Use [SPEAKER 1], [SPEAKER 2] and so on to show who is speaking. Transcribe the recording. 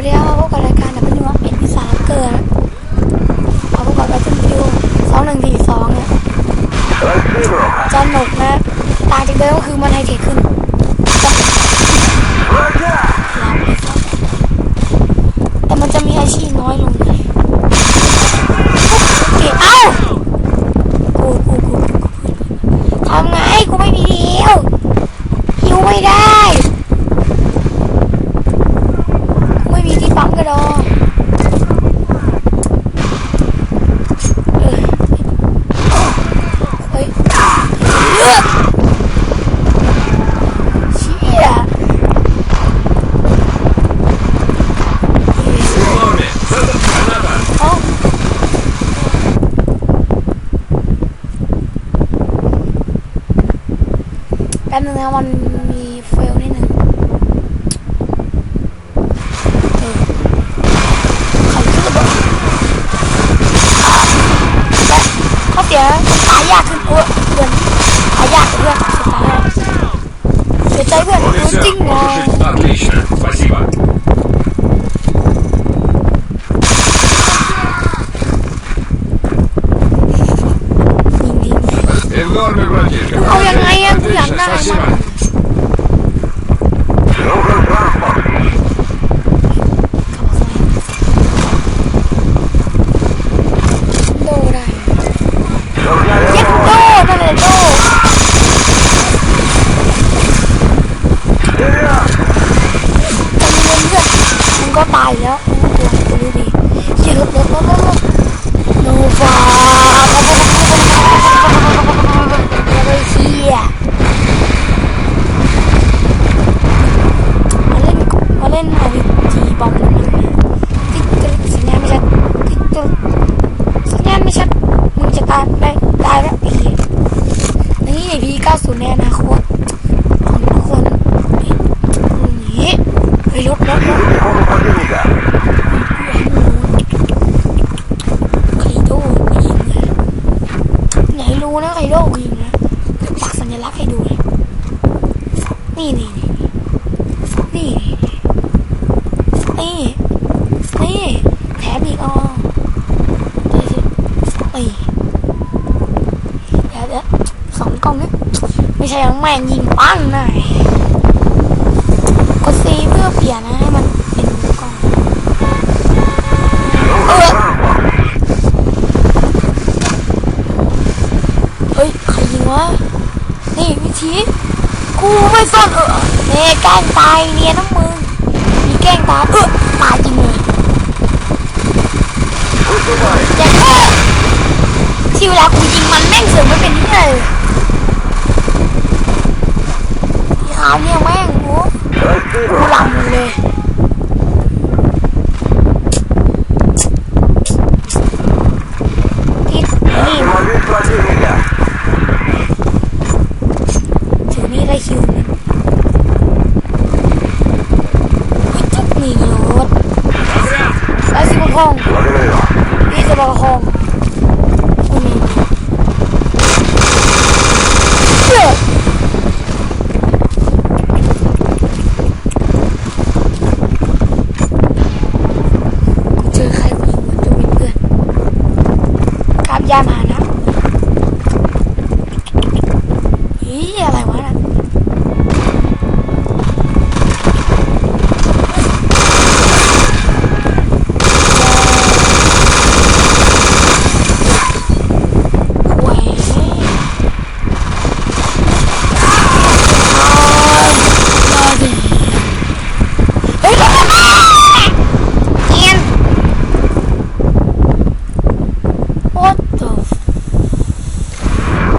[SPEAKER 1] วัสดีครับมาพบกับรายการดับเบิลยูเอ็นพิสามเกิดมาพบกับดับเบิลยูสองหนึ่งสี่สองเนี่ยจะหนุกนะตางจากเดิมก็คือมันไฮเทคขึ้นแต่มันจะมีอาชีพน้อยลงเลยโอเคเอ้ากูกูกูกูทำไงกูไม่มีเดียวหิวไม่ได้ ไม่มีที่ปั๊มกระดอเออเฮ้ยเลือดเชี่ย
[SPEAKER 2] Reloaded. Another.
[SPEAKER 1] เอ้า แป๊บนึงนะมันมีเฟลนิดนึงเออใครขึ้นระเดและข้อเสียตายยากขึ้นเออเพื่อนตายยากเพื่อนสุดท้ายเสียใจเพื่อนจริงเหรอ
[SPEAKER 2] เอา
[SPEAKER 1] ยังไง
[SPEAKER 2] อะกูอ
[SPEAKER 1] ยากได้
[SPEAKER 2] มาก
[SPEAKER 1] โดได้เย็บโดนั่นแหโดจำนวนเลืมันก็ตายแล้ว จีบอมกันหน่อยติ๊กกรึ๊กสัญญาณไม่ชัดติ๊กกรึ๊กสัญญาณไม่ชัดมึงจะตายได้ตายแล้วไอ้เหี้ยนี่ไอพี90ในอนาคตของทุกคนนี่ไปรถรถรถไคโดยิงเลยอย่าให้รู้นะไคโดยิงนะจะปักสัญลักษณ์ให้ดูเลยนี่นี่นี่นี่นี่แถมอีกอ๋อ เอ้ยเดี๋ยวเดี๋ยวสองกล้องนี่ ไม่ใช่แม่งยิงปั้งหน่อยกดซีเพื่อเปลี่ยนนะให้มันเป็นกล้องเออเฮ้ยใครยิงวะนี่วิธีกูไม่สนเออเน่แกล้งตายเนียน้ำมือ แล้วสิบพงนี่จะบอกคงนี่เชื่อเจอใครกูยิงมันจะมีเพื่อนกราบยามา